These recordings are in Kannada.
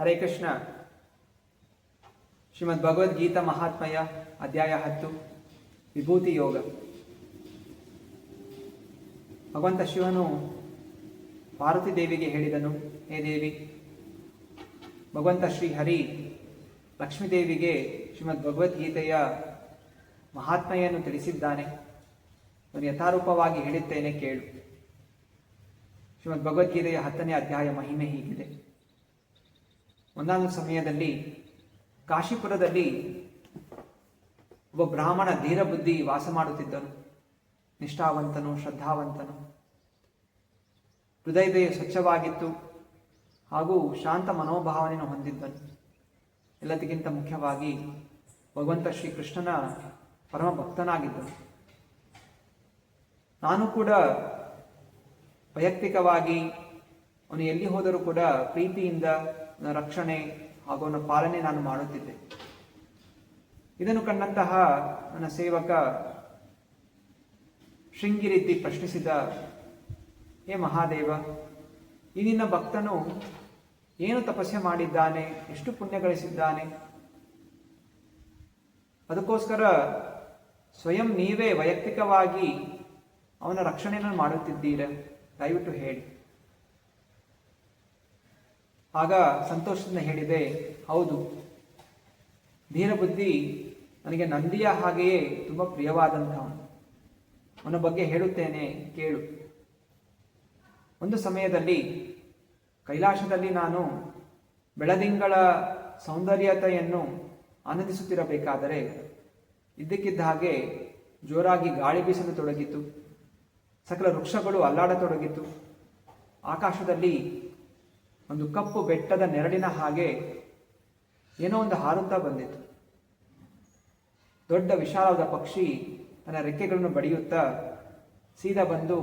ಹರೇ ಕೃಷ್ಣ. ಶ್ರೀಮದ್ ಭಗವದ್ಗೀತಾ ಮಹಾತ್ಮಯ ಅಧ್ಯಾಯ ಹತ್ತು, ವಿಭೂತಿ ಯೋಗ. ಭಗವಂತ ಶಿವನು ಪಾರ್ವತಿ ದೇವಿಗೆ ಹೇಳಿದನು, ಹೇ ದೇವಿ, ಭಗವಂತ ಶ್ರೀ ಹರಿ ಲಕ್ಷ್ಮೀದೇವಿಗೆ ಶ್ರೀಮದ್ ಭಗವದ್ಗೀತೆಯ ಮಹಾತ್ಮೆಯನ್ನು ತಿಳಿಸಿದ್ದಾನೆ. ನಾನು ಯಥಾರೂಪವಾಗಿ ಹೇಳುತ್ತೇನೆ ಕೇಳು. ಶ್ರೀಮದ್ ಭಗವದ್ಗೀತೆಯ ಹತ್ತನೇ ಅಧ್ಯಾಯ ಮಹಿಮೆ ಹೀಗಿದೆ. ಒಂದಾನೊಂದು ಸಮಯದಲ್ಲಿ ಕಾಶಿಪುರದಲ್ಲಿ ಒಬ್ಬ ಬ್ರಾಹ್ಮಣ ಧೀರಬುದ್ಧಿ ವಾಸ ಮಾಡುತ್ತಿದ್ದನು. ನಿಷ್ಠಾವಂತನು, ಶ್ರದ್ಧಾವಂತನು. ಹೃದಯದ ಸ್ವಚ್ಛವಾಗಿತ್ತು ಹಾಗೂ ಶಾಂತ ಮನೋಭಾವನೆಯನ್ನು ಹೊಂದಿದ್ದನು. ಎಲ್ಲದಕ್ಕಿಂತ ಮುಖ್ಯವಾಗಿ ಭಗವಂತ ಶ್ರೀಕೃಷ್ಣನ ಪರಮ ಭಕ್ತನಾಗಿದ್ದನು ನಾನು ಕೂಡ ವೈಯಕ್ತಿಕವಾಗಿ ಅವನು ಎಲ್ಲಿ ಹೋದರೂ ಕೂಡ ಪ್ರೀತಿಯಿಂದ ರಕ್ಷಣೆ ಹಾಗೂ ಅವನ ಪಾಲನೆ ನಾನು ಮಾಡುತ್ತಿದ್ದೆ. ಇದನ್ನು ಕಂಡಂತಹ ನನ್ನ ಸೇವಕ ಶೃಂಗಿರಿದ್ದಿ ಪ್ರಶ್ನಿಸಿದ, ಹೇ ಮಹಾದೇವ, ಈ ನಿನ್ನ ಭಕ್ತನು ಏನು ತಪಸ್ಸೆ ಮಾಡಿದ್ದಾನೆ? ಎಷ್ಟು ಪುಣ್ಯ ಗಳಿಸಿದ್ದಾನೆ? ಅದಕ್ಕೋಸ್ಕರ ಸ್ವಯಂ ನೀವೇ ವೈಯಕ್ತಿಕವಾಗಿ ಅವನ ರಕ್ಷಣೆಯನ್ನು ಮಾಡುತ್ತಿದ್ದೀರ? ದಯವಿಟ್ಟು ಹೇಳಿ. ಆಗ ಸಂತೋಷದಿಂದ ಹೇಳಿದೆ, ಹೌದು. ಧೀರಬುದ್ಧಿ ನನಗೆ ನಂದಿಯ ಹಾಗೆಯೇ ತುಂಬ ಪ್ರಿಯವಾದಂಥವನು ಅವನ. ಬಗ್ಗೆ ಹೇಳುತ್ತೇನೆ, ಕೇಳು. ಒಂದು ಸಮಯದಲ್ಲಿ ಕೈಲಾಸದಲ್ಲಿ ನಾನು ಬೆಳದಿಂಗಳ ಸೌಂದರ್ಯತೆಯನ್ನು ಆನಂದಿಸುತ್ತಿರಬೇಕಾದರೆ ಇದ್ದಕ್ಕಿದ್ದ ಹಾಗೆ ಜೋರಾಗಿ ಗಾಳಿ ಬೀಸಲು ತೊಡಗಿತು. ಸಕಲ ವೃಕ್ಷಗಳು ಅಲ್ಲಾಡತೊಡಗಿತು. ಆಕಾಶದಲ್ಲಿ ಒಂದು ಕಪ್ಪು ಬೆಟ್ಟದ ನೆರಳಿನ ಹಾಗೆ ಏನೋ ಒಂದು ಹಾರುತ್ತಾ ಬಂದಿತು ದೊಡ್ಡ ವಿಶಾಲವಾದ ಪಕ್ಷಿ ತನ್ನ ರೆಕ್ಕೆಗಳನ್ನು ಬಡಿಯುತ್ತಾ ಸೀದಾ ಬಂದು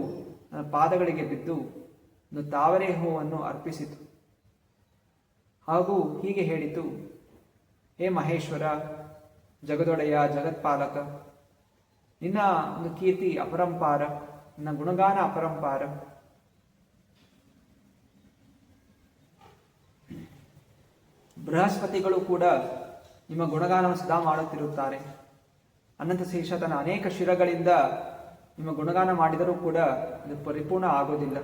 ನನ್ನ ಪಾದಗಳಿಗೆ ಬಿದ್ದು ಒಂದು ತಾವರೆ ಹೂವನ್ನು ಅರ್ಪಿಸಿತು. ಹಾಗೂ ಹೀಗೆ ಹೇಳಿತು, ಹೇ ಮಹೇಶ್ವರ, ಜಗದೊಡೆಯ ಜಗತ್ಪಾಲಕ, ನಿನ್ನ ಒಂದು ಕೀರ್ತಿ ಅಪರಂಪಾರ, ನಿನ್ನ ಗುಣಗಾನ ಅಪರಂಪಾರ ಬೃಹಸ್ಪತಿಗಳು ಕೂಡ ನಿಮ್ಮ ಗುಣಗಾನವನ್ನು ಸದಾ ಮಾಡುತ್ತಿರುತ್ತಾರೆ. ಅನಂತ ಶೇಷ ತನ್ನ ಅನೇಕ ಶಿರಗಳಿಂದ ನಿಮ್ಮ ಗುಣಗಾನ ಮಾಡಿದರೂ ಕೂಡ ಅದು ಪರಿಪೂರ್ಣ ಆಗೋದಿಲ್ಲ.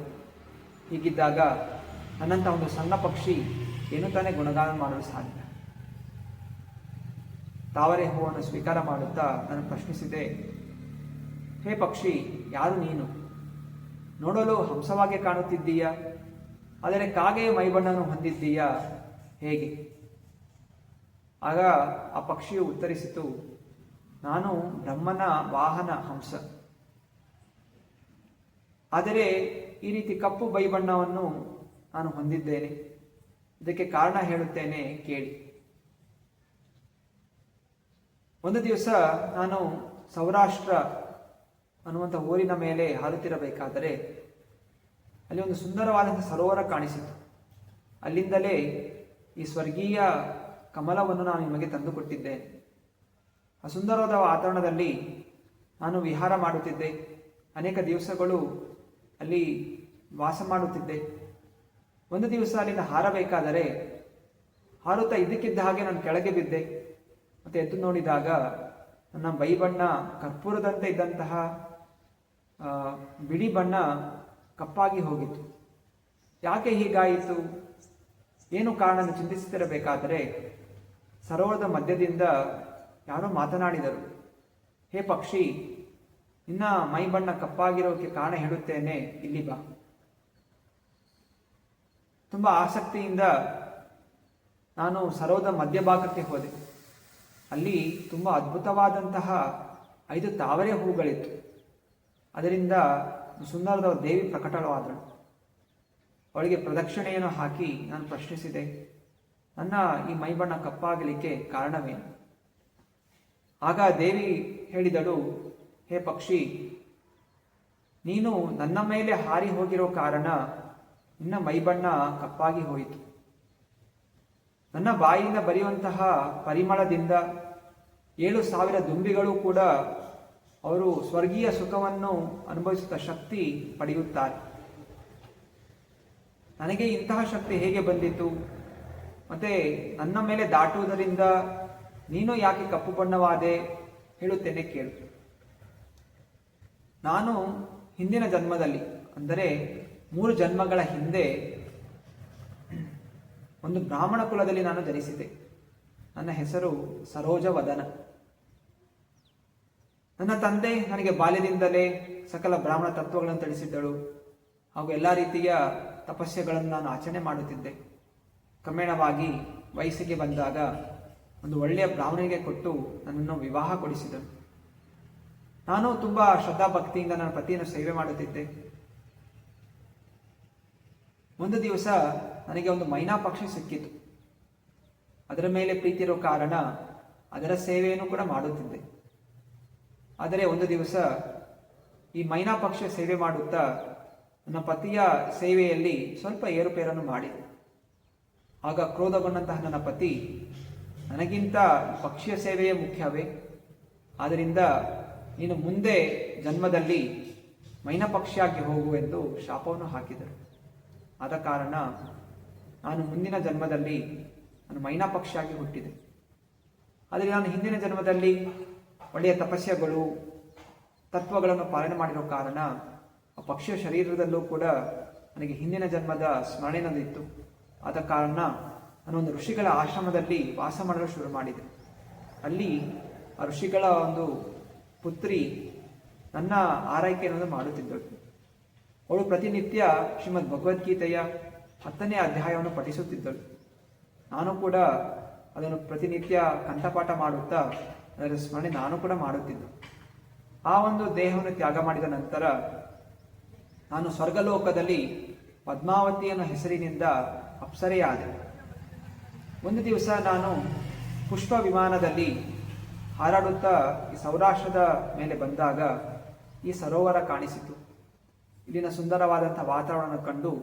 ಹೀಗಿದ್ದಾಗ ಅನಂತ ಒಂದು ಸಣ್ಣ ಪಕ್ಷಿ ಏನು ತಾನೇ ಗುಣಗಾನ ಮಾಡಲು ಸಾಧ್ಯ. ತಾವರೆ ಹೂವನ್ನು ಸ್ವೀಕಾರ ಮಾಡುತ್ತಾ ನಾನು ಪ್ರಶ್ನಿಸಿದೆ, ಹೇ ಪಕ್ಷಿ, ಯಾರು ನೀನು? ನೋಡಲು ಹಂಸವಾಗಿ ಕಾಣುತ್ತಿದ್ದೀಯಾ? ಆದರೆ ಕಾಗೆಯ ಮೈಬಣ್ಣನ್ನು ಹೊಂದಿದ್ದೀಯಾ? ಹೇಗೆ? ಆಗ ಆ ಪಕ್ಷಿಯು ಉತ್ತರಿಸಿತು, ನಾನು ಬ್ರಹ್ಮನ ವಾಹನ ಹಂಸ. ಆದರೆ ಈ ರೀತಿ ಕಪ್ಪು ಬೈಬಣ್ಣವನ್ನು ನಾನು ಹೊಂದಿದ್ದೇನೆ. ಇದಕ್ಕೆ ಕಾರಣ ಹೇಳುತ್ತೇನೆ ಕೇಳಿ. ಒಂದು ದಿವಸ ನಾನು ಸೌರಾಷ್ಟ್ರ ಅನ್ನುವಂಥ ಊರಿನ ಮೇಲೆ ಹಾರುತ್ತಿರಬೇಕಾದರೆ, ಅಲ್ಲಿ ಒಂದು ಸುಂದರವಾದಂಥ ಸರೋವರ ಕಾಣಿಸಿತು. ಅಲ್ಲಿಂದಲೇ ಈ ಸ್ವರ್ಗೀಯ ಕಮಲವನ್ನು ನಾನು ನಿಮಗೆ ತಂದುಕೊಟ್ಟಿದ್ದೆ. ಸುಂದರವಾದ ವಾತಾವರಣದಲ್ಲಿ ನಾನು ವಿಹಾರ ಮಾಡುತ್ತಿದ್ದೆ. ಅನೇಕ ದಿವಸಗಳು ಅಲ್ಲಿ ವಾಸ ಮಾಡುತ್ತಿದ್ದೆ. ಒಂದು ದಿವಸ ಅಲ್ಲಿಂದ ಹಾರಬೇಕಾದರೆ ಹಾರುತ್ತಾ ಇದ್ದಕ್ಕಿದ್ದ ಹಾಗೆ ನಾನು ಕೆಳಗೆ ಬಿದ್ದೆ. ಮತ್ತು ಎದ್ದು ನೋಡಿದಾಗ ನನ್ನ ಬೈಬಣ್ಣ ಕರ್ಪೂರದಂತೆ ಇದ್ದಂತಹ ಬಿಳಿ ಬಣ್ಣ ಕಪ್ಪಾಗಿ ಹೋಗಿತ್ತು. ಯಾಕೆ ಹೀಗಾಯಿತು? ಏನು ಕಾರಣ ಚಿಂತಿಸುತ್ತಿರಬೇಕಾದರೆ ಸರೋವರದ ಮಧ್ಯದಿಂದ ಯಾರೋ ಮಾತನಾಡಿದರು, ಹೇ ಪಕ್ಷಿ, ನಿನ್ನ ಮೈ ಬಣ್ಣ ಕಪ್ಪಾಗಿರೋಕೆ ಕಾರಣ ಹೇಳುತ್ತೇನೆ, ಇಲ್ಲಿ ಬಾ. ತುಂಬ ಆಸಕ್ತಿಯಿಂದ ನಾನು ಸರೋದ ಮಧ್ಯಭಾಗಕ್ಕೆ ಹೋದೆ. ಅಲ್ಲಿ ತುಂಬ ಅದ್ಭುತವಾದಂತಹ ಐದು ತಾವರೆ ಹೂಗಳಿತ್ತು ಅದರಿಂದ ಸುಂದರದ ದೇವಿ ಪ್ರಕಟವಾದಳು. ಅವಳಿಗೆ ಪ್ರದಕ್ಷಿಣೆಯನ್ನು ಹಾಕಿ ನಾನು ಪ್ರಶ್ನಿಸಿದೆ, ನನ್ನ ಈ ಮೈಬಣ್ಣ ಕಪ್ಪಾಗಲಿಕ್ಕೆ ಕಾರಣವೇನು? ಆಗ ದೇವಿ ಹೇಳಿದಳು, ಹೇ ಪಕ್ಷಿ, ನೀನು ನನ್ನ ಮೇಲೆ ಹಾರಿ ಹೋಗಿರೋ ಕಾರಣ ನಿನ್ನ ಮೈಬಣ್ಣ ಕಪ್ಪಾಗಿ ಹೋಯಿತು. ನನ್ನ ಬಾಯಿಯಿಂದ ಬರೆಯುವಂತಹ ಪರಿಮಳದಿಂದ ಏಳು ಸಾವಿರ ದುಂಬಿಗಳು ಕೂಡ ಅವರು ಸ್ವರ್ಗೀಯ ಸುಖವನ್ನು ಅನುಭವಿಸುತ್ತ ಶಕ್ತಿ ಪಡೆಯುತ್ತಾರೆ. ನನಗೆ ಇಂತಹ ಶಕ್ತಿ ಹೇಗೆ ಬಂದಿತು ಮತ್ತೆ ನನ್ನ ಮೇಲೆ ದಾಟುವುದರಿಂದ ನೀನು ಯಾಕೆ ಕಪ್ಪು ಬಣ್ಣವಾದೆ? ಹೇಳುತ್ತೇನೆ ಕೇಳು. ನಾನು ಹಿಂದಿನ ಜನ್ಮದಲ್ಲಿ, ಅಂದರೆ ಮೂರು ಜನ್ಮಗಳ ಹಿಂದೆ, ಒಂದು ಬ್ರಾಹ್ಮಣ ಕುಲದಲ್ಲಿ ನಾನು ಜನಿಸಿದೆ ನನ್ನ ಹೆಸರು ಸರೋಜ ವದನ ನನ್ನ ತಂದೆ ನನಗೆ ಬಾಲ್ಯದಿಂದಲೇ ಸಕಲ ಬ್ರಾಹ್ಮಣ ತತ್ವಗಳನ್ನು ತಿಳಿಸಿದ್ದಳು. ಹಾಗೂ ಎಲ್ಲ ರೀತಿಯ ತಪಸ್ಯೆಗಳನ್ನು ನಾನು ಆಚರಣೆ ಮಾಡುತ್ತಿದ್ದೆ. ಕ್ರಮೇಣವಾಗಿ ವಯಸ್ಸಿಗೆ ಬಂದಾಗ ಒಂದು ಒಳ್ಳೆಯ ಬ್ರಾಹ್ಮಣನಿಗೆ ಕೊಟ್ಟು ನನ್ನನ್ನು ವಿವಾಹ ಕೊಡಿಸಿದರು. ನಾನು ತುಂಬ ಶ್ರದ್ಧಾ ಭಕ್ತಿಯಿಂದ ನನ್ನ ಪತಿಯನ್ನು ಸೇವೆ ಮಾಡುತ್ತಿದ್ದೆ. ಒಂದು ದಿವಸ ನನಗೆ ಒಂದು ಮೈನಾ ಪಕ್ಷಿ ಸಿಕ್ಕಿತು. ಅದರ ಮೇಲೆ ಪ್ರೀತಿ ಇರೋ ಕಾರಣ ಅದರ ಸೇವೆಯನ್ನು ಕೂಡ ಮಾಡುತ್ತಿದ್ದೆ. ಆದರೆ ಒಂದು ದಿವಸ ಈ ಮೈನಾ ಪಕ್ಷಿ ಸೇವೆ ಮಾಡುತ್ತಾ ನನ್ನ ಪತಿಯ ಸೇವೆಯಲ್ಲಿ ಸ್ವಲ್ಪ ಏರುಪೇರನ್ನು ಮಾಡಿದೆ ಆಗ ಕ್ರೋಧಗೊಂಡಂತಹ ನನ್ನ ಪತಿ, ನನಗಿಂತ ಪಕ್ಷಿಯ ಸೇವೆಯೇ ಮುಖ್ಯವೇ? ಆದ್ದರಿಂದ ನೀನು ಮುಂದೆ ಜನ್ಮದಲ್ಲಿ ಮೈನ ಪಕ್ಷಿಯಾಗಿ ಹೋಗು ಎಂದು ಶಾಪವನ್ನು ಹಾಕಿದರು. ಆದ ಕಾರಣ ನಾನು ಮುಂದಿನ ಜನ್ಮದಲ್ಲಿ ನಾನು ಮೈನಾ ಪಕ್ಷಿಯಾಗಿ ಹುಟ್ಟಿದೆ. ಆದರೆ ನಾನು ಹಿಂದಿನ ಜನ್ಮದಲ್ಲಿ ಒಳ್ಳೆಯ ತಪಸ್ಯಗಳು, ತತ್ವಗಳನ್ನು ಪಾಲನೆ ಮಾಡಿರೋ ಕಾರಣ ಆ ಪಕ್ಷಿಯ ಶರೀರದಲ್ಲೂ ಕೂಡ ನನಗೆ ಹಿಂದಿನ ಜನ್ಮದ ಸ್ಮರಣೆ ಆದ ಕಾರಣ ನಾನು ಒಂದು ಋಷಿಗಳ ಆಶ್ರಮದಲ್ಲಿ ವಾಸ ಮಾಡಲು ಶುರು ಮಾಡಿದೆ. ಅಲ್ಲಿ ಆ ಋಷಿಗಳ ಒಂದು ಪುತ್ರಿ ನನ್ನ ಆರೈಕೆಯನ್ನು ಮಾಡುತ್ತಿದ್ದಳು. ಅವಳು ಪ್ರತಿನಿತ್ಯ ಶ್ರೀಮದ್ ಭಗವದ್ಗೀತೆಯ ಹತ್ತನೇ ಅಧ್ಯಾಯವನ್ನು ಪಠಿಸುತ್ತಿದ್ದಳು. ನಾನು ಕೂಡ ಅದನ್ನು ಪ್ರತಿನಿತ್ಯ ಕಂಠಪಾಠ ಮಾಡುತ್ತಾ ಅದರ ಸ್ಮರಣೆ ನಾನು ಕೂಡ ಮಾಡುತ್ತಿದ್ದೆ. ಆ ಒಂದು ದೇಹವನ್ನು ತ್ಯಾಗ ಮಾಡಿದ ನಂತರ ನಾನು ಸ್ವರ್ಗಲೋಕದಲ್ಲಿ ಪದ್ಮಾವತಿಯನ್ನು ಹೆಸರಿನಿಂದ ಅಪ್ಸರೆಯಾದೆ. ಒಂದು ದಿವಸ ನಾನು ಪುಷ್ಪ ವಿಮಾನದಲ್ಲಿ ಹಾರಾಡುತ್ತಾ ಈ ಸೌರಾಷ್ಟ್ರದ ಮೇಲೆ ಬಂದಾಗ ಈ ಸರೋವರ ಕಾಣಿಸಿತು. ಇಲ್ಲಿನ ಸುಂದರವಾದಂಥ ವಾತಾವರಣ ಕಂಡು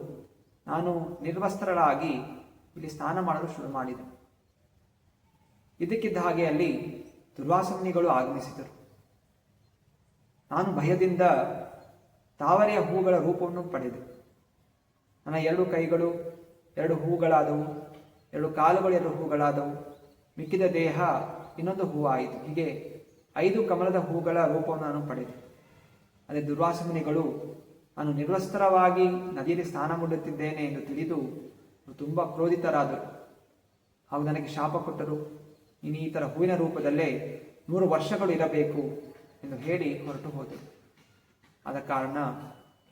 ನಾನು ನಿರ್ವಸ್ತ್ರಳಾಗಿ ಇಲ್ಲಿ ಸ್ನಾನ ಮಾಡಲು ಶುರು ಮಾಡಿದೆ. ಇದಕ್ಕಿದ್ದ ಹಾಗೆ ಅಲ್ಲಿ ದುರ್ವಾಸನಿಗಳು ಆಗಮಿಸಿದರು. ನಾನು ಭಯದಿಂದ ತಾವರೆಯ ಹೂಗಳ ರೂಪವನ್ನು ಪಡೆದೆ. ನನ್ನ ಎರಡು ಕೈಗಳು ಎರಡು ಹೂಗಳಾದವು, ಎರಡು ಕಾಲುಗಳು ಎರಡು ಹೂಗಳಾದವು. ಮಿಕ್ಕಿದ ದೇಹ ಇನ್ನೊಂದು ಹೂವಾಯಿತು. ಹೀಗೆ ಐದು ಕಮಲದ ಹೂಗಳ ರೂಪವನ್ನು ನಾನು ಪಡೆದೆ. ಅದೇ ದುರ್ವಾಸಮುನಿಗಳು, ನಾನು ನಿರ್ವಸ್ತ್ರವಾಗಿ ನದಿಯಲ್ಲಿ ಸ್ನಾನ ಮಾಡುತ್ತಿದ್ದೇನೆ ಎಂದು ತಿಳಿದು ತುಂಬ ಕ್ರೋಧಿತರಾದರು. ಹಾಗೂ ನನಗೆ ಶಾಪ ಕೊಟ್ಟರು. ನೀನು ಈ ಥರ ಹೂವಿನ ರೂಪದಲ್ಲೇ ನೂರು ವರ್ಷಗಳು ಇರಬೇಕು ಎಂದು ಹೇಳಿ ಹೊರಟು ಹೋದರು. ಆದ ಕಾರಣ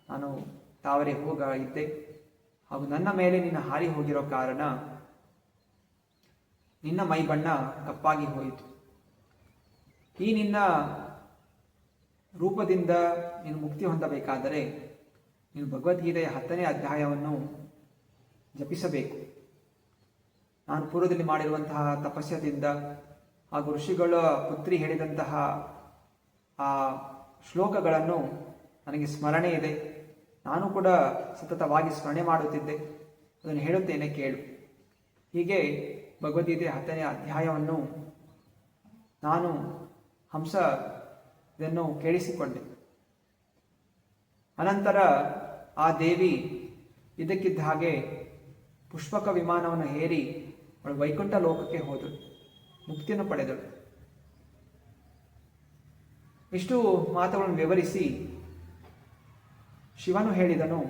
ನಾನು ತಾವರೆ ಹೋಗ ಹಾಗೂ ನನ್ನ ಮೇಲೆ ನಿನ್ನ ಹಾರಿ ಹೋಗಿರೋ ಕಾರಣ ನಿನ್ನ ಮೈ ಬಣ್ಣ ಕಪ್ಪಾಗಿ ಹೋಯಿತು. ಈ ನಿನ್ನ ರೂಪದಿಂದ ನೀನು ಮುಕ್ತಿ ಹೊಂದಬೇಕಾದರೆ ನೀನು ಭಗವದ್ಗೀತೆಯ ಹತ್ತನೇ ಅಧ್ಯಾಯವನ್ನು ಜಪಿಸಬೇಕು. ನಾನು ಪೂರ್ವದಲ್ಲಿ ಮಾಡಿರುವಂತಹ ತಪಸ್ಯದಿಂದ ಹಾಗೂ ಋಷಿಗಳ ಪುತ್ರಿ ಹೇಳಿದಂತಹ ಆ ಶ್ಲೋಕಗಳನ್ನು ನನಗೆ ಸ್ಮರಣೆ ಇದೆ. ನಾನು ಕೂಡ ಸತತವಾಗಿ ಸ್ಮರಣೆ ಮಾಡುತ್ತಿದ್ದೆ. ಅದನ್ನು ಹೇಳುತ್ತೇನೆ, ಕೇಳು. ಹೀಗೆ ಭಗವದ್ಗೀತೆ ಹತ್ತನೇ ಅಧ್ಯಾಯವನ್ನು ನಾನು ಹಂಸ ಇದನ್ನು ಕೇಳಿಸಿಕೊಂಡೆ. ಅನಂತರ ಆ ದೇವಿ ಇದಕ್ಕಿದ್ದ ಹಾಗೆ ಪುಷ್ಪಕ ವಿಮಾನವನ್ನು ಹೇರಿ ಅವಳು ವೈಕುಂಠ ಲೋಕಕ್ಕೆ ಹೋದಳು. ಮುಕ್ತಿಯನ್ನು ಪಡೆದಳು. ಇಷ್ಟು ಮಾತುಗಳನ್ನು ವಿವರಿಸಿ ಶಿವನು ಹೇಳಿದನು,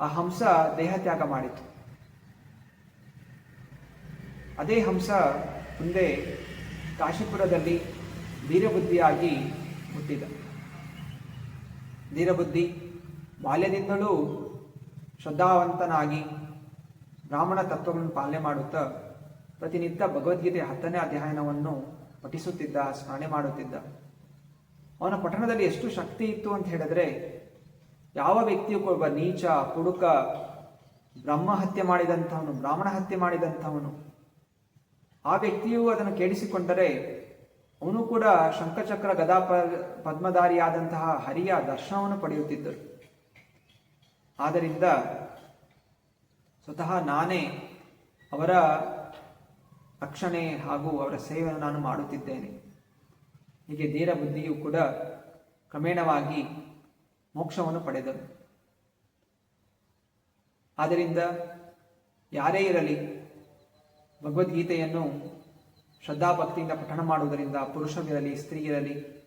ಆ ಹಂಸ ದೇಹತ್ಯಾಗ ಮಾಡಿತು. ಅದೇ ಹಂಸ ಮುಂದೆ ಕಾಶಿಪುರದಲ್ಲಿ ಧೀರಬುದ್ಧಿಯಾಗಿ ಹುಟ್ಟಿದ. ಧೀರಬುದ್ಧಿ ಬಾಲ್ಯದಿಂದಲೂ ಶ್ರದ್ಧಾವಂತನಾಗಿ ಬ್ರಾಹ್ಮಣ ತತ್ವಗಳನ್ನು ಪಾಲನೆ ಮಾಡುತ್ತಾ ಪ್ರತಿನಿತ್ಯ ಭಗವದ್ಗೀತೆ ಹತ್ತನೇ ಅಧ್ಯಯನವನ್ನು ಪಠಿಸುತ್ತಿದ್ದ, ಸ್ಮರಣೆ ಮಾಡುತ್ತಿದ್ದ. ಅವನ ಪಠಣದಲ್ಲಿ ಎಷ್ಟು ಶಕ್ತಿ ಇತ್ತು ಅಂತ ಹೇಳಿದ್ರೆ ಯಾವ ವ್ಯಕ್ತಿಯು ಒಬ್ಬ ನೀಚ, ಕುಡುಕ ಬ್ರಹ್ಮ ಹತ್ಯೆ ಮಾಡಿದಂಥವನು, ಬ್ರಾಹ್ಮಣ ಹತ್ಯೆ ಮಾಡಿದಂಥವನು, ಆ ವ್ಯಕ್ತಿಯು ಅದನ್ನು ಕೇಳಿಸಿಕೊಂಡರೆ ಅವನು ಕೂಡ ಶಂಖಚಕ್ರ ಗದಾ ಪದ್ಮಧಾರಿಯಾದಂತಹ ಹರಿಯ ದರ್ಶನವನ್ನು ಪಡೆಯುತ್ತಿದ್ದರು. ಆದ್ದರಿಂದ ಸ್ವತಃ ನಾನೇ ಅವರ ರಕ್ಷಣೆ ಹಾಗೂ ಅವರ ಸೇವೆಯನ್ನು ನಾನು ಮಾಡುತ್ತಿದ್ದೇನೆ. ಹೀಗೆ ಧೀರ ಬುದ್ಧಿಯು ಕೂಡ ಕ್ರಮೇಣವಾಗಿ ಮೋಕ್ಷವನ್ನು ಪಡೆದರು ಆದ್ದರಿಂದ ಯಾರೇ ಇರಲಿ, ಭಗವದ್ಗೀತೆಯನ್ನು ಶ್ರದ್ಧಾಭಕ್ತಿಯಿಂದ ಪಠಣ ಮಾಡುವುದರಿಂದ ಪುರುಷರಿರಲಿ ಸ್ತ್ರೀಯರಲ್ಲಿ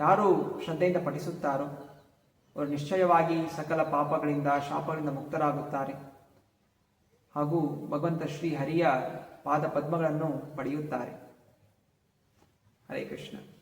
ಯಾರು ಶ್ರದ್ಧೆಯಿಂದ ಪಠಿಸುತ್ತಾರೋ, ಅವರು ನಿಶ್ಚಯವಾಗಿ ಸಕಲ ಪಾಪಗಳಿಂದ ಶಾಪಗಳಿಂದ ಮುಕ್ತರಾಗುತ್ತಾರೆ. ಹಾಗೂ ಭಗವಂತ ಶ್ರೀ ಹರಿಯ ಪಾದ ಪದ್ಮಗಳನ್ನು ಪಡೆಯುತ್ತಾರೆ. ಹರೇ ಕೃಷ್ಣ.